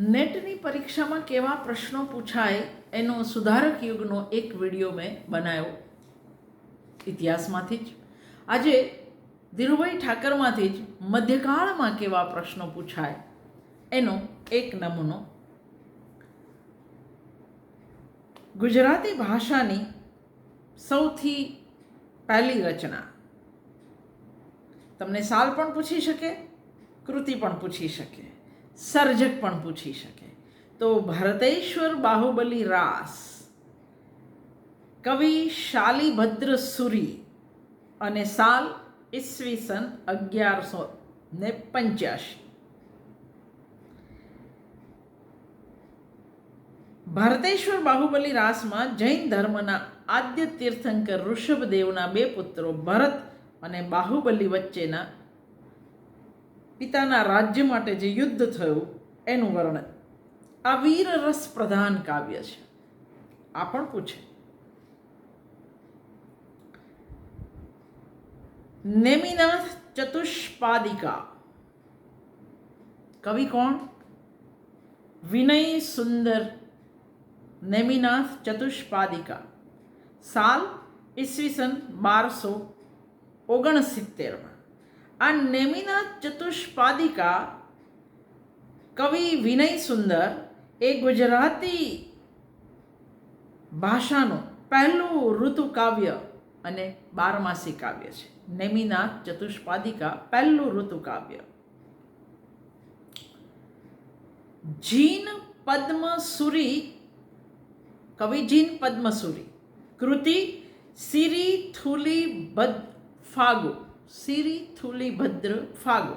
નેટની પરીક્ષામાં કેવા પ્રશ્નો પૂછાય એનો સુધારક યુગનો એક વીડિયો મેં બનાવ્યો. ઇતિહાસમાંથી જ. આજે ધીરુભાઈ ઠાકરમાંથી જ મધ્યકાળમાં કેવા પ્રશ્નો પૂછાય એનો એક નમૂનો. ગુજરાતી ભાષાની સૌથી પહેલી રચના. તમને સાલ પણ પૂછી શકે, કૃતિ પણ પૂછી શકે. સર્જક પણ પૂછી શકે. તો ભારતેશ્વર બાહુબલી રાસ. કવિ શાલીભદ્ર સુરી અને સાલ ઈસવીસન અગિયારસો ને પંચ્યાસી ભારતેશ્વર બાહુબલી રાસમાં જૈન ધર્મના આદ્ય તીર્થંકર ઋષભદેવના બે પુત્રો ભરત અને બાહુબલી વચ્ચેના પિતાના રાજ્ય માટે જે યુદ્ધ થયું, એનું વર્ણન. આ વીર રસ પ્રધાન કાવ્ય છે. આ પણ પૂછે. નેમિનાથ ચતુષ્પાદિકા. કવિ કોણ? વિનય સુંદર નેમિનાથ ચતુષ્પાદિકા. સાલ ઈસવીસન બારસો ઓગણસિત્તેરમાં. આ નેમિનાથ ચતુષ્પાદિકા કવિ વિનય સુંદર એ ગુજરાતી ભાષાનું પહેલું ઋતુ કાવ્ય અને બારમાસી કાવ્ય છે. નેમિનાથ ચતુષ્પાદિકા પહેલું ઋતુ કાવ્ય જીન પદ્મસુરી કવિ જીન પદ્મસુરી કૃતિ સિરી થુલી બદ ફાગુ સિરી થુલીભદ્ર ફાગુ.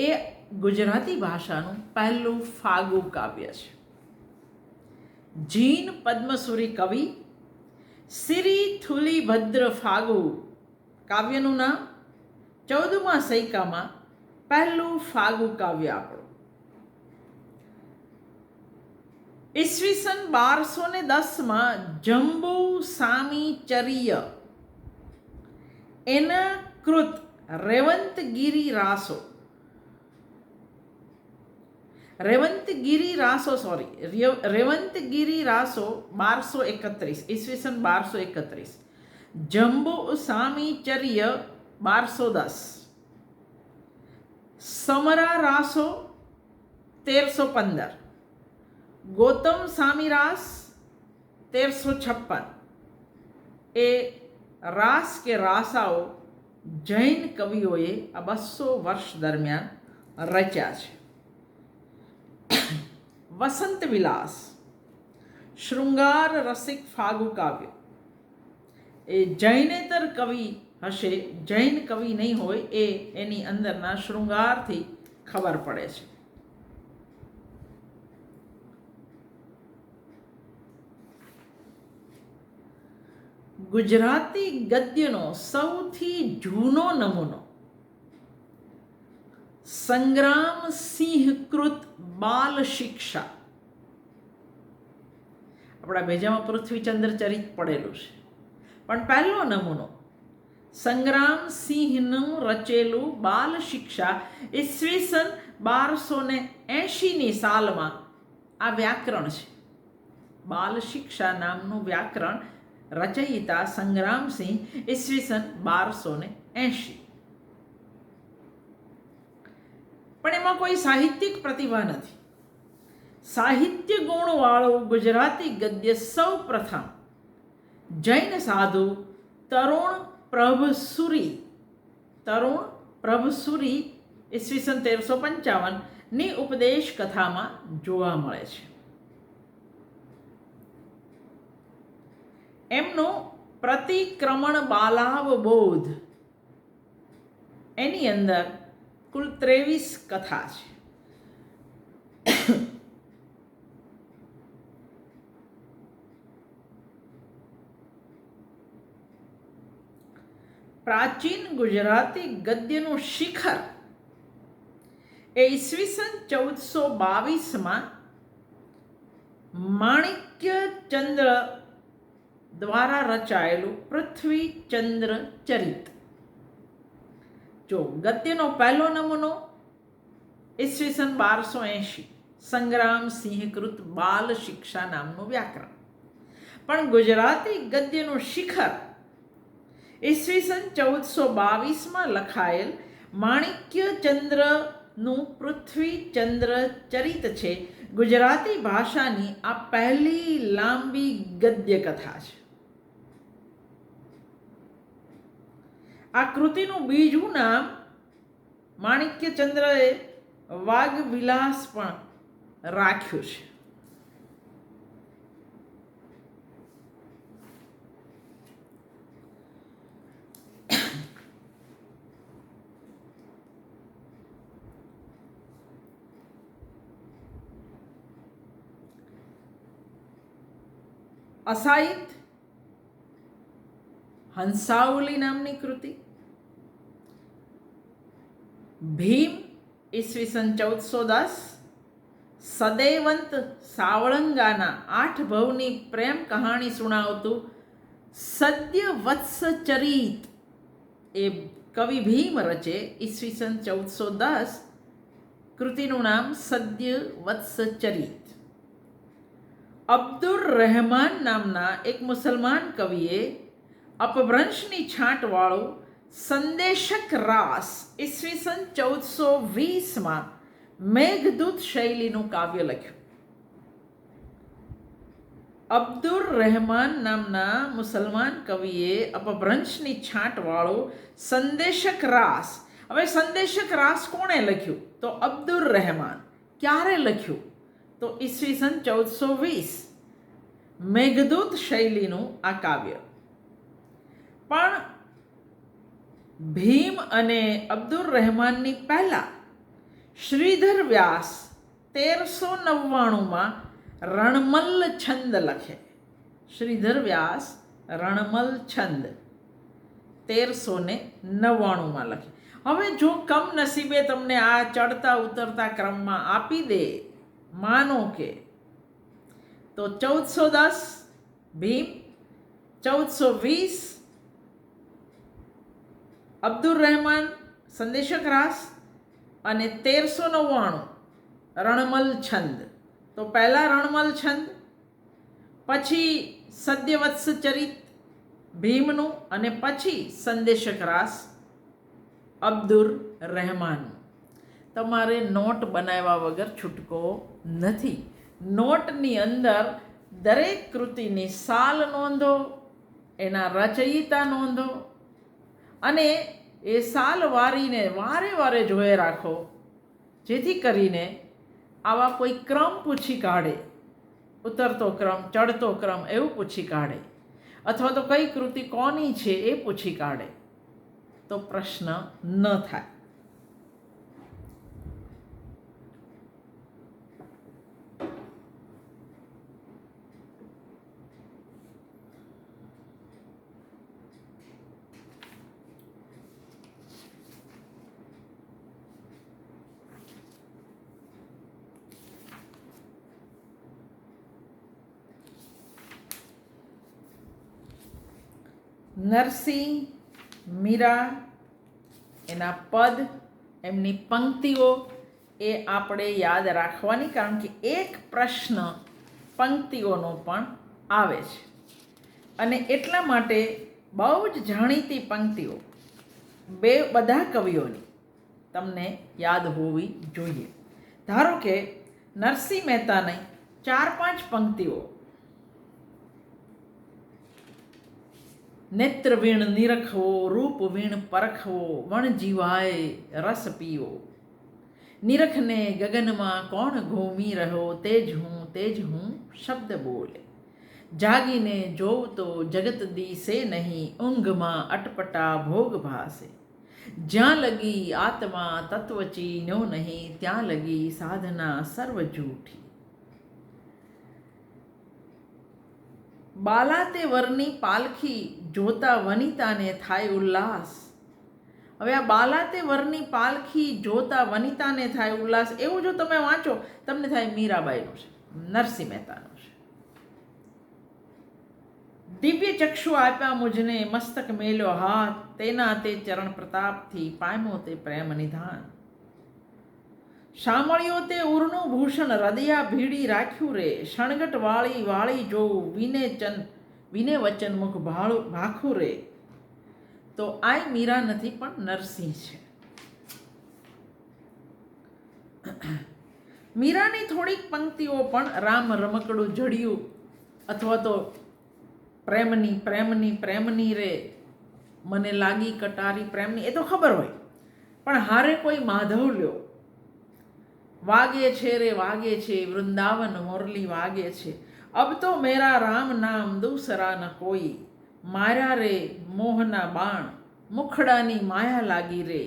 એ ગુજરાતી ભાષાનું પહેલું ફાગુ કાવ્ય છે. જીન પદ્મસુરી કવિ સિરી થુલીભદ્ર ફાગુ કાવ્યનું નામ ચૌદમા સૈકામાં પહેલું ફાગુ કાવ્ય આપણું. ઈસવીસન બારસો ને દસમાં જંબુ સામીચર્ય એના કૃત રેવંતગીરી રાસો રેવંતગીરી રાસો સોરી રેવંતગીરી રાસો બારસો એકત્રીસ ઈસવીસન બારસો એકત્રીસ જંબુ સામીચર્ય બારસો દસ સમરા રાસો તેરસો પંદર ગૌતમ સામીરાસ તેરસો છપ્પન એ રાસ કે રાસાઓ જૈન કવિઓએ આ બસો વર્ષ દરમિયાન રચ્યા છે. વસંત વિલાસ, શૃંગાર રસિક ફાગુ કાવ્ય. એ જૈનેતર કવિ હશે, જૈન કવિ નહીં હોય એ એની અંદરના શૃંગારથી ખબર પડે છે. ગુજરાતી ગદ્યનો સૌથી જૂનો નમૂનો. સંગ્રામ સિંહકૃત બાલ શિક્ષા. આપણા ભેજામાં પૃથ્વીચંદ્ર ચરિત પડેલું છે. પણ પહેલો નમૂનો, સંગ્રામ સિંહનું રચેલું બાલ શિક્ષા ઈસવીસન બારસો ને એંશીની સાલમાં આ વ્યાકરણ છે. બાલ શિક્ષા નામનું વ્યાકરણ રચયિતા સંગ્રામસિંહ ઈસવીસન બારસો ને એંશી. પણ એમાં કોઈ સાહિત્યિક પ્રતિભા નથી. સાહિત્ય ગુણવાળું ગુજરાતી ગદ્ય સૌ પ્રથમ. જૈન સાધુ તરુણ પ્રભસુરી. તરુણ પ્રભસુરી ઈસવીસન તેરસો પંચાવનની ઉપદેશ કથામાં જોવા મળે છે. એમનું પ્રતિક્રમણ બાલાવ બોધ એની અંદર કુલ ત્રેવીસ કથા છે. પ્રાચીન ગુજરાતી ગદ્યનું શિખર એ ઈસવીસન ચૌદસો બાવીસમાં માણિક્ય ચંદ્ર દ્વારા રચાયેલું પૃથ્વીચંદ્ર ચરિત. જો ગદ્યનો પહેલો નમૂનો ઈસવીસન બારસો એંશી સંગ્રામ સિંહકૃત બાલ શિક્ષા નામનું વ્યાકરણ. પણ ગુજરાતી ગદ્યનું શિખર ઈસવીસન ચૌદસો બાવીસમાં લખાયેલ માણિક્ય ચંદ્રનું પૃથ્વી ચંદ્ર ચરિત છે. ગુજરાતી ભાષાની આ પહેલી લાંબી ગદ્ય કથા છે. આ કૃતિનું બીજું નામ માણિક્યચંદ્રએ વાઘવિલાસ વાઘ પણ રાખ્યું છે. અસાહિત હંસાવલી નામની કૃતિ. ભીમ ઈસવીસન ચૌદસો દસ સદૈવંત સાવળંગાના આઠ ભવની પ્રેમ કહાણી સુણાવતું સદ્ય વત્સચરિત એ કવિ ભીમ રચે ઈસવીસન ચૌદસો દસ કૃતિનું નામ સદ્ય વત્સચરિત અબ્દુર રહેમાન નામના એક મુસલમાન કવિએ અપભ્રંશની છાંટવાળું સંદેશક રાસ ઈસવીસન ચૌદસો વીસમાં મેઘદૂત શૈલીનું કાવ્ય લખ્યું. અબ્દુર રહેમાન નામના મુસલમાન કવિએ અપભ્રંશની છાંટવાળો સંદેશક રાસ, હવે સંદેશક રાસ કોણે લખ્યું? તો અબ્દુર રહેમાન. ક્યારે લખ્યું? તો ઈસવીસન ચૌદસો વીસ. મેઘદૂત શૈલીનું આ કાવ્ય. પણ ભીમ અને અબ્દુર રહેમાનની પહેલાં શ્રીધર વ્યાસ તેરસો નવ્વાણુંમાં રણમલ્લ છંદ લખે. શ્રીધર વ્યાસ રણમલ છંદ તેરસો ને નવ્વાણુંમાં લખે. હવે જો કમનસીબે તમને આ ચડતા ઉતરતા ક્રમમાં આપી દે, માનો કે તો ચૌદસો દસ, ભીમ ચૌદસો વીસ અબ્દુલ રહેમાન, સંદેશક રાસ અને તેરસો નવ્વાણું, રણમલ છંદ. તો પહેલાં રણમલ છંદ, પછી સદ્યવત્સ ચરિત, ભીમનું અને પછી સંદેશક રાસ, અબ્દુર રહેમાનનું તમારે નોટ બનાવ્યા વગર છૂટકો નથી. નોટની અંદર દરેક કૃતિની સાલ નોંધો, એના રચયિતા નોંધો અને એ સાલ વારીને, વારે વારે જોઈ રાખો. જેથી કરીને આવા કોઈ ક્રમ પૂછી કાઢે. ઉતરતો ક્રમ, ચડતો ક્રમ એવું પૂછી કાઢે. અથવા તો કઈ કૃતિ કોની છે એ પૂછી કાઢે. તો પ્રશ્ન ન થાય. નરસિંહ મીરા, એના પદ, એમની પંક્તિઓ એ આપણે યાદ રાખવાની, કારણ કે એક પ્રશ્ન પંક્તિઓનો પણ આવે છે. અને એટલા માટે બહુ જ જાણીતી પંક્તિઓ બે બધા કવિઓની તમને યાદ હોવી જોઈએ. ધારો કે નરસિંહ મહેતાની ચાર પાંચ પંક્તિઓ નેત્ર વીણ નિરખવો, રૂપ વીણ પરખવો, વણ જીવાય રસ પીવો. નિરખને ગગનમાં કોણ ઘૂમી રહ્યો તેજ હું તેજ હું શબ્દ બોલે. જાગીને જોવ તો જગત દીસે નહીં, ઊંઘમાં અટપટા ભોગ ભાસે. જ્યાં લગી આત્મા તત્વચી નો નહીં, ત્યાં લગી સાધના સર્વ જૂઠી. બાલા તે વરની પાલખી જોતા વનિતાને થાય ઉલ્લાસ. હવે આ બાલાતે વરની પાલખી જોતા વનિતાને થાય ઉલ્લાસ. એવું જો તમે વાંચો, તમને થાય મીરાબાઈનું છે, નરસિંહ મહેતાનું છે. દિવ્ય ચક્ષુ આપ્યા મુજને, મસ્તક મેલ્યો હાથ, તેના તે ચરણ પ્રતાપથી પામ્યો તે પ્રેમ નિધાન. સાંભળ્યો તે ઉરનું ભૂષણ, હૃદયા ભીડી રાખ્યું રે, શણગટ વાળી વાળી જોઉં વિને ચન વિને વચન મુખ ભાળું ભાખું રે. તો આય મીરા નથી, પણ નરસિંહ છે. મીરાની થોડીક પંક્તિઓ પણ રામ રમકડું જડ્યું અથવા તો પ્રેમની પ્રેમની પ્રેમની રે. મને લાગી કટારી પ્રેમની, એ તો ખબર હોય. પણ હારે કોઈ માધવ લ્યો. વાગે છે રે, વાગે છે. વૃંદાવન મોરલી વાગે છે. અબ તો મેરા રામ નામ દૂસરા ન કોઈ. માર્યા રે મોહના બાણ, મુખડાની માયા લાગી રે.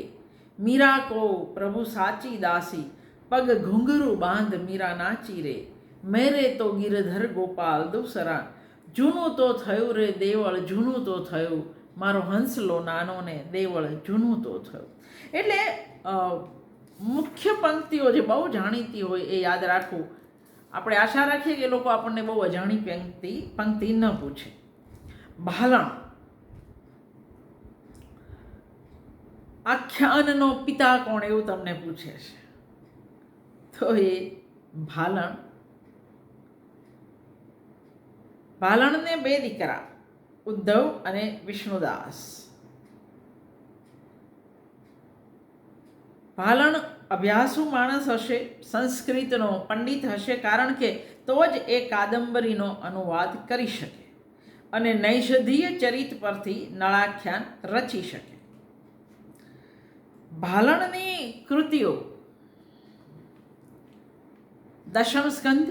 મીરા કો પ્રભુ સાચી દાસી, પગ ઘૂંઘરું બાંધ મીરા નાચી રે. મેરે તો ગિરધર ગોપાલ દૂસરા, જૂનું તો થયું રે દેવળ, જૂનું તો થયું. મારો હંસલો નાનો ને દેવળ, જૂનું તો થયું. એટલે મુખ્ય પંક્તિઓ જે બહુ જાણીતી હોય એ યાદ રાખવું આપણે આશા રાખીએ કે લોકો આપણને બહુ અજાણી પંક્તિ પંક્તિ ન પૂછે. ભાલણ. આખ્યાનનો પિતા કોણ એવું તમને પૂછે છે? તો એ ભાલણ. ભાલણને બે દીકરા, ઉદ્ધવ અને વિષ્ણુદાસ. ભાલણ અભ્યાસુ માણસ હશે, સંસ્કૃતનો પંડિત હશે, કારણ કે તો જ એ કાદંબરીનો અનુવાદ કરી શકે અને નૈષધીય ચરિત પરથી નળાખ્યાન રચી શકે. ભાલણની કૃતિઓ. દશમ સ્કંદ.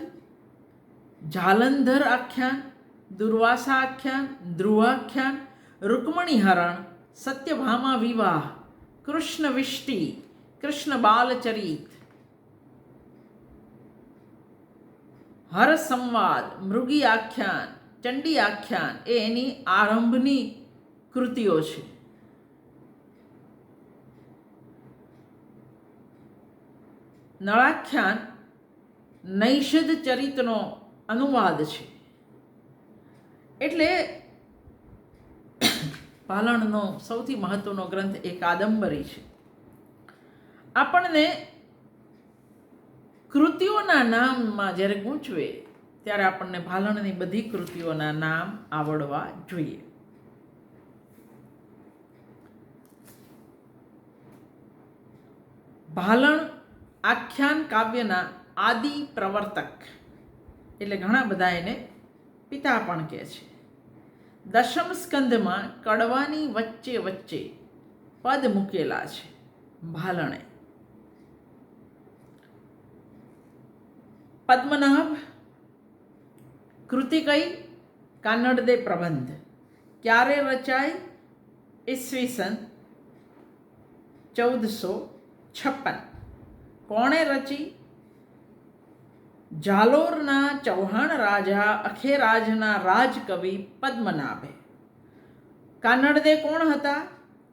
જાલંધર આખ્યાન, દુર્વાસા આખ્યાન ધ્રુવાખ્યાન રૂકમણીહરણ સત્યભામા વિવાહ કૃષ્ણ વિષ્ટિ કૃષ્ણ બાલચરિત. હર સંવાદ, મૃગી આખ્યાન, ચંડી આખ્યાન એ એની આરંભની કૃતિઓ છે. નળાખ્યાન નૈષદ ચરિતનો અનુવાદ છે. એટલે પાલણનો સૌથી મહત્વનો ગ્રંથ એ કાદંબરી છે. આપણને કૃતિઓના નામમાં જ્યારે ગૂંચવે, ત્યારે આપણને ભાલણની બધી કૃતિઓના નામ આવડવા જોઈએ. ભાલણ આખ્યાન કાવ્યના આદિ પ્રવર્તક, એટલે ઘણા બધા એને પિતા પણ કહે છે. દશમ સ્કંદમાં કડવાની વચ્ચે વચ્ચે પદ મૂકેલા છે ભાલણે. પદ્મનાભ કૃતિ કઈ કાનડદે પ્રબંધ ક્યારે રચાય ઈસવીસન ચૌદસો છપ્પન કોણે રચી જાલોરના ચૌહાણ રાજા અખેરાજના રાજકવિ પદ્મનાભે કાનડદે કોણ હતા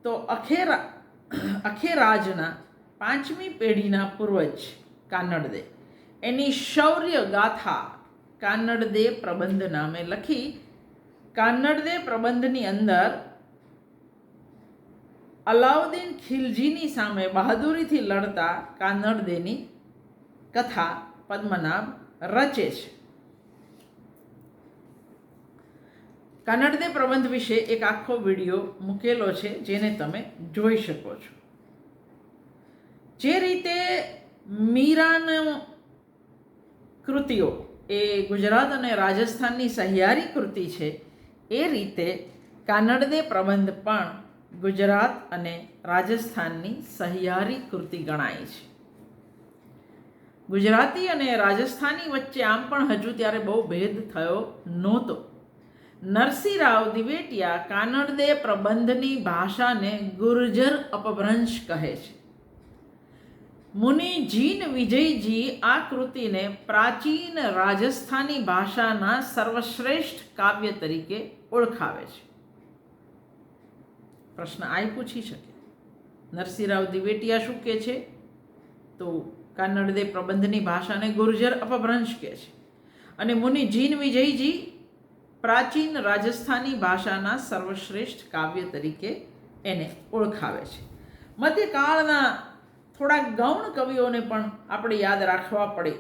તો અખેરા અખેરાજના પાંચમી પેઢીના પૂર્વજ કાનડદે એની શૌર્ય ગાથા કાનડદે પ્રબંધ નામે લખી, કાનડદે પ્રબંધની અંદર અલાઉદ્દીન ખિલજીની સામે બહાદુરીથી લડતા કાનડદેની કથા પદ્મનાભ રચે છે. કાનડદે પ્રબંધ વિશે એક આખો વીડિયો મૂકેલો છે, જેને તમે જોઈ શકો છો. જે રીતે મીરાનો કૃતિઓ. એ ગુજરાત અને રાજસ્થાનની સહિયારી કૃતિ છે. એ રીતે કાનડદે પ્રબંધ પણ ગુજરાત અને રાજસ્થાનની સહિયારી કૃતિ ગણાય છે. ગુજરાતી અને રાજસ્થાની વચ્ચે આમ પણ હજુ ત્યારે બહુ ભેદ થયો નહોતો. નરસિંહરાવ દિવેટિયા કાનડદે પ્રબંધની ભાષાને ગુર્જર અપભ્રંશ કહે છે. મુનિ જીન વિજયજી આ કૃતિને પ્રાચીન રાજસ્થાની ભાષાના સર્વશ્રેષ્ઠ કાવ્ય તરીકે ઓળખાવે છે. પ્રશ્ન આય પૂછી શકે. નરસિંહરાવ દિવેટિયા શું કહે છે? તો કાનડદે પ્રબંધની ભાષાને ગુર્જર અપભ્રંશ કહે છે. અને મુનિ જીન વિજયજી પ્રાચીન રાજસ્થાની ભાષાના સર્વશ્રેષ્ઠ કાવ્ય તરીકે એને ઓળખાવે છે. મધ્યકાળના થોડા ગૌણ કવિઓને પણ આપણે યાદ રાખવા પડે.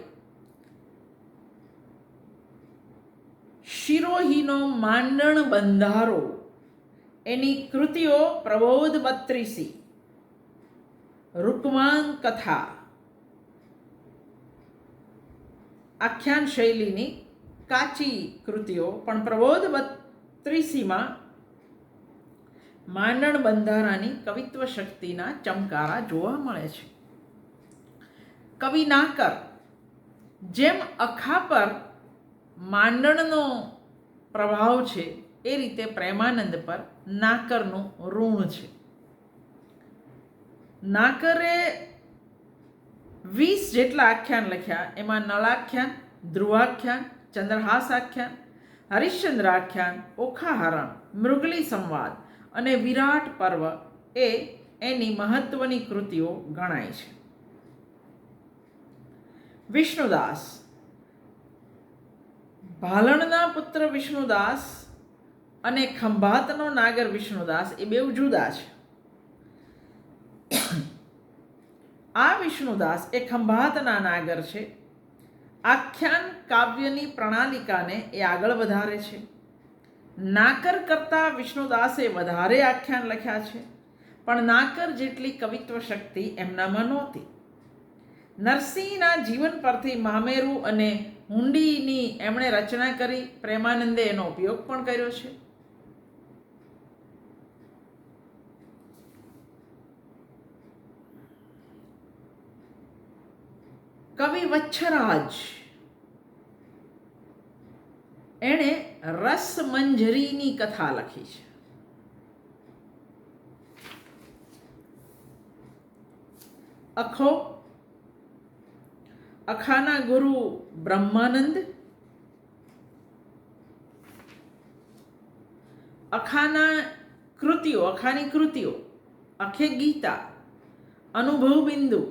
શિરોહીનો માંડણ બંધારો. એની કૃતિઓ પ્રબોધ બત્રીસી. રૂકમાન કથા. આખ્યાન શૈલીની કાચી કૃતિઓ પણ પ્રબોધ બત્રીસીમાં માંડણ બંધારાની કવિત્વ શક્તિના ચમકારા જોવા મળે છે. કવિ નાકર જેમ અખા પર માંડણનો પ્રભાવ છે, એ રીતે પ્રેમાનંદ પર નાકરનું ઋણ છે. નાકરે વીસ જેટલા આખ્યાન લખ્યા, એમાં નળાખ્યાન, ધ્રુવાખ્યાન ચંદ્રહાસ આખ્યાન હરિશ્ચંદ્ર આખ્યાન ઓખાહરણ, મૃગલી સંવાદ અને વિરાટ પર્વ એ એની મહત્વની કૃતિઓ ગણાય છે. વિષ્ણુદાસ. ભાલણના પુત્ર વિષ્ણુદાસ અને ખંભાતનો નાગર વિષ્ણુદાસ એ બેઉ જુદા છે. આ વિષ્ણુદાસ એ ખંભાતના નાગર છે. આખ્યાન કાવ્યની પ્રણાલિકાને એ આગળ વધારે છે. નાકર કરતાં વિષ્ણુદાસે વધારે આખ્યાન લખ્યા છે, પણ નાકર જેટલી કવિત્વ શક્તિ એમનામાં નહોતી. નરસિંહના જીવન પરથી મામેરુ અને હુંડીની એમણે રચના કરી પ્રેમાનંદે એનો ઉપયોગ પણ કર્યો છે. કવિ વચ્છરાજ એણે રસમંજરીની કથા લખી છે. અખો, અખાના ગુરુ બ્રહ્માનંદ, અખાના કૃતિઓ, અખાની કૃતિઓ, અખે ગીતા અનુભવ બિંદુ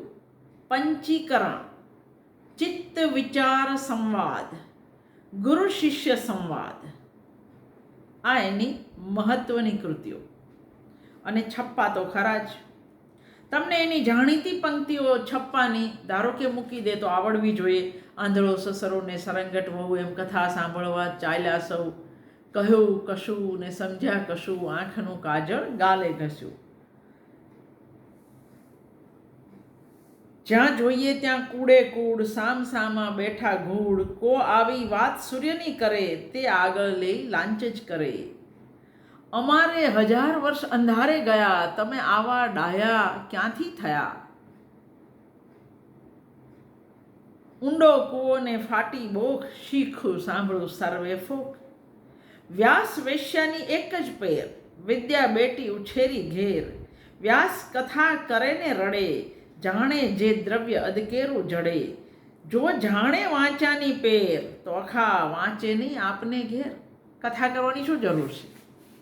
પંચીકરણ ચિત્ત વિચાર સંવાદ. ગુરુ શિષ્ય સંવાદ. આ એની મહત્વની કૃતિઓ. અને છપ્પા તો ખરા જ. તમને એની જાણીતી પંક્તિઓ છપ્પાની, ધારો કે મૂકી દે તો આવડવી જોઈએ. આંધળો સસરો ને સરંગટ વહુ એમ કથા સાંભળવા, ચાલ્યા સૌ. કહ્યું કશું ને સમજ્યા કશું, આંખનું કાજળ ગાલે ઘસ્યું. જ્યાં જોઈએ ત્યાં કૂડે કૂડ સામ સામા બેઠા ઘૂડ, કો આવી વાત સૂર્યની કરે તે આગળ લઈ લાંચ જ કરે. અમારે હજાર વર્ષ અંધારે ગયા, તમે આવા ડાયા ક્યાંથી થયા? ઊંડો કૂવો ને ફાટી બોખ, શીખું સાંભળું સર્વે ફોક. વ્યાસ વેશ્યાની એક જ પેર, વિદ્યા બેટી ઉછેરી ઘેર. વ્યાસ કથા કરે ને રડે જાણે જે દ્રવ્ય અધકેરું જડે. જો જાણે વાંચાની પેર, તો અખા વાંચે નહીં આપને ઘેર. કથા કરવાની શું જરૂર છે?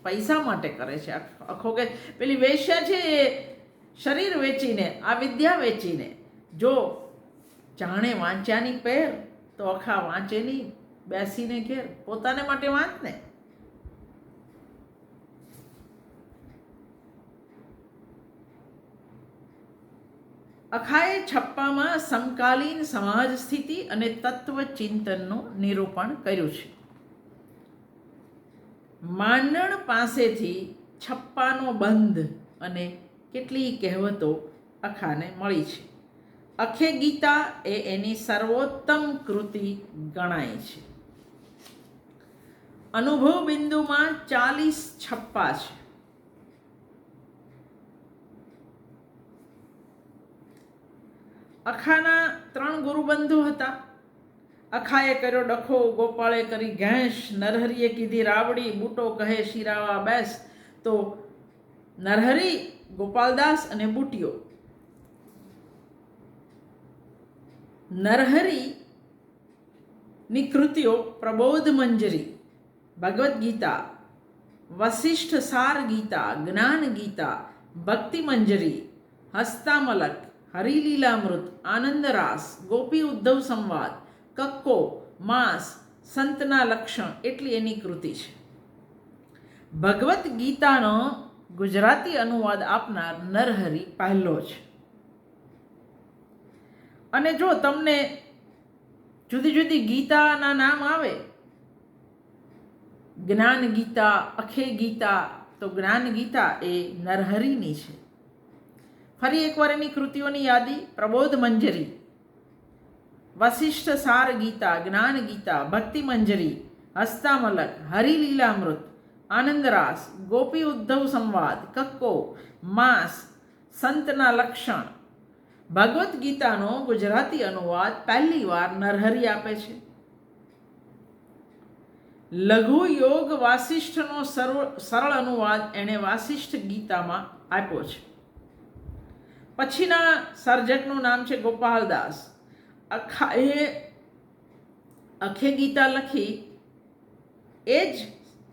પૈસા માટે કરે છે આખો કે પેલી વેશ્યા છે એ શરીર વેચીને, આ વિદ્યા વેચીને. જો જાણે વાંચ્યાની પેર, તો અખા વાંચે નહીં બેસીને ઘેર. પોતાને માટે વાંચ ને અખાએ છપ્પામાં સમકાલીન સમાજ સ્થિતિ અને તત્વ ચિંતનનું નિરૂપણ કર્યું છે. માંડણ પાસેથી છપ્પાનો બંધ અને કેટલી કહેવતો અખાને મળી છે. અખે ગીતા એ એની સર્વોત્તમ કૃતિ ગણાય છે. અનુભવ બિંદુમાં ચાલીસ છપ્પા છે. અખાના ત્રણ ગુરુબંધુ હતા. અખાએ કર્યો ડખો, ગોપાળે કરી ઘેંસ, નરહરીએ કીધી રાવડી, બૂટો કહે શિરાવા બેસ. તો નરહરી, ગોપાલદાસ અને બુટિયો નરહરી ની કૃતિઓ પ્રબોધ મંજરી, ભગવદ્ ગીતા વશિષ્ઠ સાર ગીતા, જ્ઞાન ગીતા, ભક્તિ મંજરી, હસ્તામલક હરિલીલામૃત આનંદરાસ ગોપી ઉદ્ધવ સંવાદ કક્કો માસ સંતના લક્ષણ એટલી એની કૃતિ છે. ભગવદ્ ગીતાનો ગુજરાતી અનુવાદ આપનાર નરહરી પહેલો છે. અને જો તમને જુદી જુદી ગીતાના નામ આવે, જ્ઞાન ગીતા, અખે ગીતા, તો જ્ઞાન ગીતા એ નરહરિની છે. ફરી એકવાર એની કૃતિઓની યાદી, પ્રબોધ મંજરી. વશિષ્ઠ સાર ગીતા, જ્ઞાન ગીતા, ભક્તિ મંજરી, હસ્તામલક, હરિલીલામૃત, આનંદરાસ, ગોપી ઉદ્ધવ સંવાદ, કક્કો, માસ, સંતના લક્ષણ. ભગવદ્ ગીતાનો ગુજરાતી અનુવાદ પહેલી વાર નરહરી આપે છે. લઘુ યોગ વાસિષ્ઠનો સરળ અનુવાદ એણે વાસિષ્ઠ ગીતામાં આપ્યો છે. પછીના સર્જકનું નામ છે ગોપાલદાસ અખા, એ અખે ગીતા લખી એ જ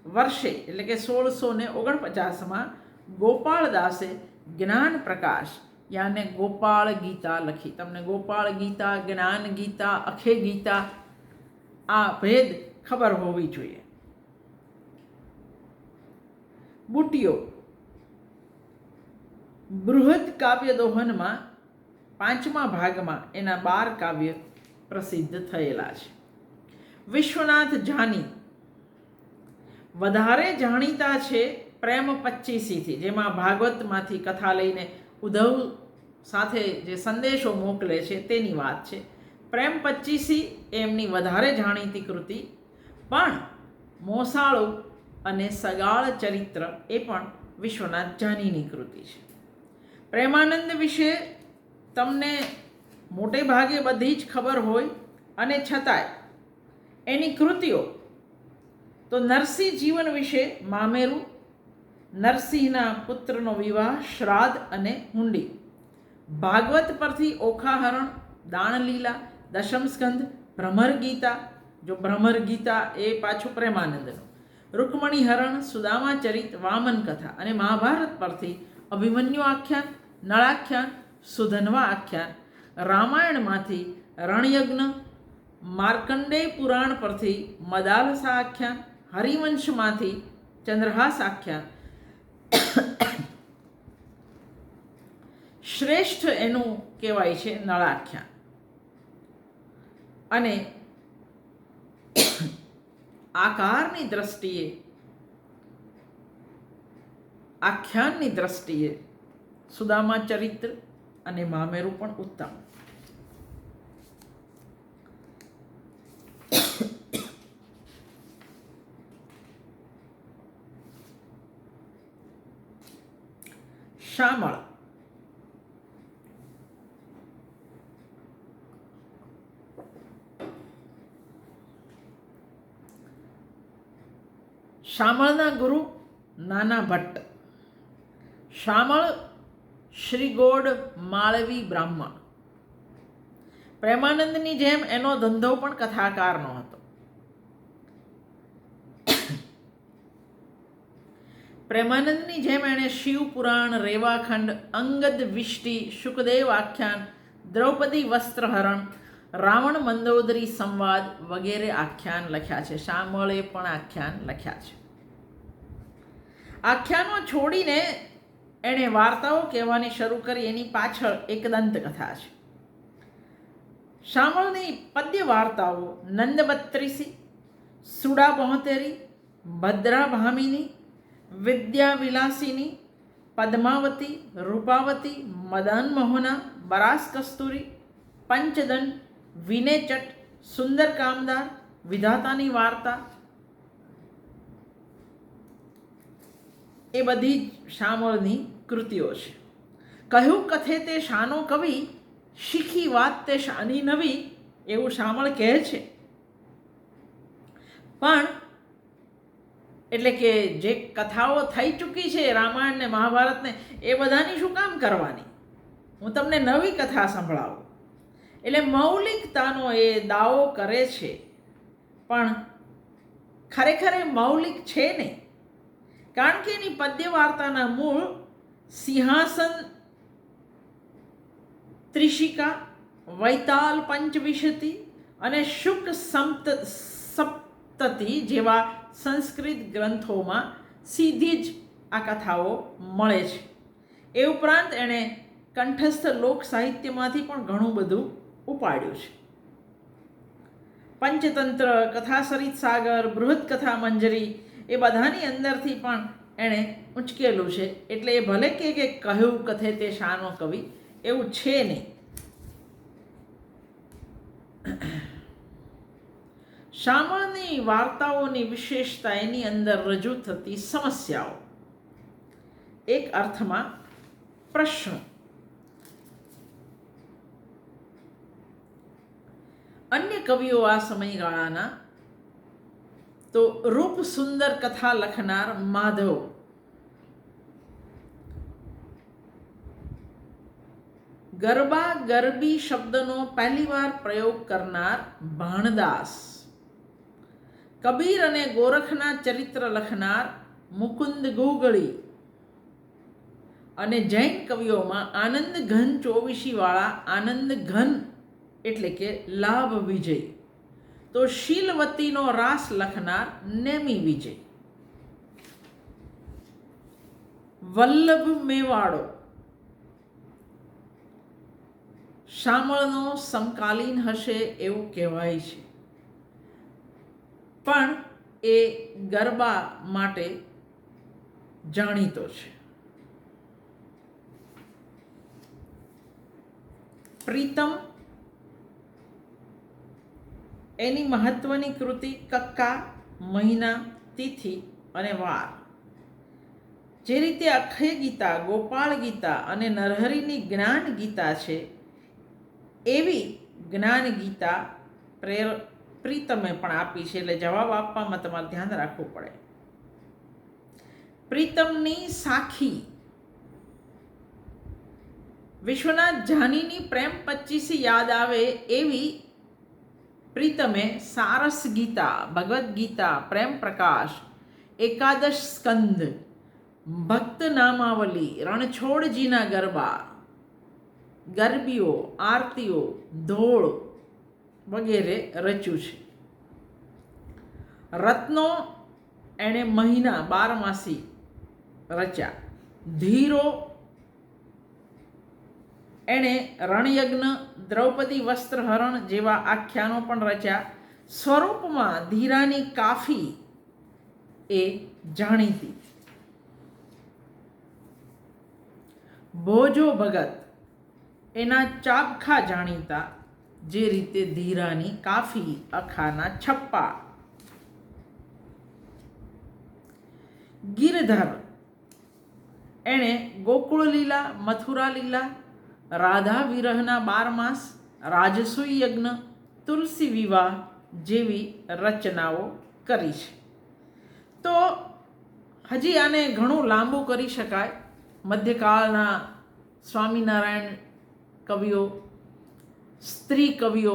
વર્ષે, એટલે કે સોળસો ને ઓગણપચાસમાં ગોપાળદાસે જ્ઞાન પ્રકાશ યાને ગોપાળ ગીતા લખી. તમને ગોપાળ ગીતા, જ્ઞાન ગીતા, અખે ગીતા, આ ભેદ ખબર હોવી જોઈએ. બુટીઓ બૃહદ કાવ્ય દોહનમાં પાંચમા ભાગમાં એના બાર કાવ્ય પ્રસિદ્ધ થયેલા છે. વિશ્વનાથ જાની વધારે જાણીતા છે પ્રેમ પચ્ચીસીથી, જેમાં ભાગવતમાંથી કથા લઈને ઉદ્ધવ સાથે જે સંદેશો મોકલે છે તેની વાત છે. પ્રેમ પચ્ચીસી એમની વધારે જાણીતી કૃતિ, પણ મોસાળું અને સગાળ ચરિત્ર એ પણ વિશ્વનાથ જાનીની કૃતિ છે. પ્રેમાનંદ વિશે તમને મોટે ભાગે બધી જ ખબર હોય, અને છતાંય એની કૃતિઓ તો નરસિંહ જીવન વિશે મામેરું, નરસિંહના પુત્રનો વિવાહ શ્રાદ્ધ અને હુંડી. ભાગવત પરથી ઓખાહરણ, દાણલીલા દશમ સ્કંદ ભ્રમર ગીતા જો ભ્રમર ગીતા એ પાછું પ્રેમાનંદનું. રૂકમણી હરણ સુદામા ચરિત વામન કથા અને મહાભારત પરથી અભિમન્યુ આખ્યાન, નળાખ્યાન, સુધનવા આખ્યાન. રામાયણમાંથી રણયજ્ઞ, માર્કંડેય પુરાણ પરથી મદાલસા આખ્યાન, હરિવંશમાંથી ચંદ્રહાસ આખ્યાન. શ્રેષ્ઠ એનું કહેવાય છે નળાખ્યાન. અને આકારની દ્રષ્ટિએ આખ્યાનની દ્રષ્ટિએ સુદામા ચરિત્ર અને મામેરું પણ ઉત્તમ. શામળ. શામળના ગુરુ નાના ભટ્ટ. શામળ શ્રી ગોડ માળવી બ્રાહ્મણ. પ્રેમાનંદની જેમ એનો ધંધો પણ કથાકારનો હતો. પ્રેમાનંદની જેમ એણે શિવ પુરાણ, રેવાખંડ, અંગદ, વિષ્ટિ, શુકદેવ આખ્યાન, દ્રૌપદી વસ્ત્રહરણ, રાવણ મંદોદરી સંવાદ વગેરે આખ્યાન લખ્યા છે. શામળે પણ આખ્યાન લખ્યા છે. આખ્યાનો છોડીને એણે વાર્તાઓ કહેવાની શરૂ કરી, એની પાછળ એક દંતકથા છે. શામળની પદ્ય વાર્તાઓ નંદબત્રીસી સુડા બોહતેરી ભદ્રા ભામિની વિદ્યા વિલાસિની પદ્માવતી, રૂપાવતી મદન મોહના બરાસ કસ્તુરી પંચદન, વિનેચટ, સુંદર કામદાર, વિધાતાની વાર્તા. એ બધી જ શામળની કૃતિઓ છે. કહ્યું કથે તે શાનો કવિ, શીખી વાત તે શાની નવી, એવું શામળ કહે છે. પણ, એટલે કે જે કથાઓ થઈ ચૂકી છે રામાયણ ને મહાભારતને એ બધાની શું કામ કરવાની? હું તમને નવી કથા સંભળાવું. એટલે મૌલિકતાનો એ દાવો કરે છે. પણ, ખરેખર એ મૌલિક છે નહીં. કારણ કે એની પદ્ય વાર્તાના મૂળ સિંહાસન ત્રિશિકા વૈતાલ પંચવિશતિ અને શુક સંત સપ્તતિ જેવા સંસ્કૃત ગ્રંથોમાં સીધી જ આ કથાઓ મળે છે એ ઉપરાંત એણે કંઠસ્થ લોક સાહિત્યમાંથી પણ ઘણું બધું ઉપાડ્યું છે પંચતંત્ર કથાસરિત સાગર બૃહદ કથા મંજરી એ બધાની અંદરથી પણ એણે ઉંચકેલું છે. એટલે એ ભલે કે કે કહ્યું કથે તે શાનો કવિ, એવું છે નહીં. શામળની વાર્તાઓની વિશેષતા એની અંદર રજૂ થતી સમસ્યાઓ. એક અર્થમાં પ્રશ્નો. અન્ય કવિઓ આ સમયગાળાના તો રૂપ સુંદર કથા લખનાર માધવ ગરબા ગરબી શબ્દનો પહેલીવાર પ્રયોગ કરનાર ભાણદાસ. કબીર અને ગોરખના ચરિત્ર લખનાર મુકુંદ ગોગળી. અને જૈન કવિઓમાં આનંદ ઘન ચોવીસીવાળા આનંદ ઘન એટલે કે લાભ વિજય. તો શીલવતીનો રાસ લખનાર નેમી વિજય. વલ્લભ મેવાડો. શામળનો સમકાલીન હશે એવું કહેવાય છે. પણ એ ગરબા માટે જાણીતો છે. પ્રીતમ એની મહત્વની કૃતિ કક્કા, મહિના, તિથિ અને વાર. જે રીતે અક્ષય ગીતા, ગોપાળ ગીતા અને નરહરિની જ્ઞાન ગીતા છે એવી જ્ઞાન ગીતા પ્રેર પ્રીતમે પણ આપી છે એટલે જવાબ આપવામાં તમારે ધ્યાન રાખવું પડે. પ્રીતમની સાખી વિશ્વનાથ જાનીની પ્રેમ પચીસી યાદ આવે એવી પ્રીતમે સારસ ગીતા, ભગવદ્ ગીતા, પ્રેમ પ્રકાશ, એકાદશ સ્કંદ, ભક્ત નામાવલી, રણછોડજીના ગરબા ગરબીઓ, આરતીઓ, ધોળ વગેરે રચ્યું છે. રત્નો એણે મહિના બારમાસી રચ્યા. ધીરો એણે રણયજ્ઞ, દ્રૌપદી વસ્ત્રહરણ જેવા આખ્યાનો પણ રચ્યા. સ્વરૂપમાં ધીરાની કાફી એ જાણીતી. ભોજો ભગત એના ચાબખા જાણીતા જે રીતે ધીરાની કાફી, અખાના છપ્પા. ગિરધર. એણે ગોકુળ લીલા મથુરા લીલા રાધા વિરહના બાર માસ રાજસુઈ યજ્ઞ, તુલસી વિવાહ જેવી રચનાઓ કરી છે. તો હજી આને ઘણું લાંબુ કરી શકાય. મધ્યકાળના સ્વામિનારાયણ કવિઓ સ્ત્રી કવિઓ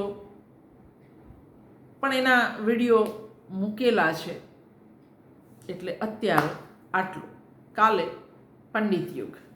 પણ એના વીડિયો મૂકેલા છે. એટલે અત્યારે આટલું. કાલે પંડિત યુગ.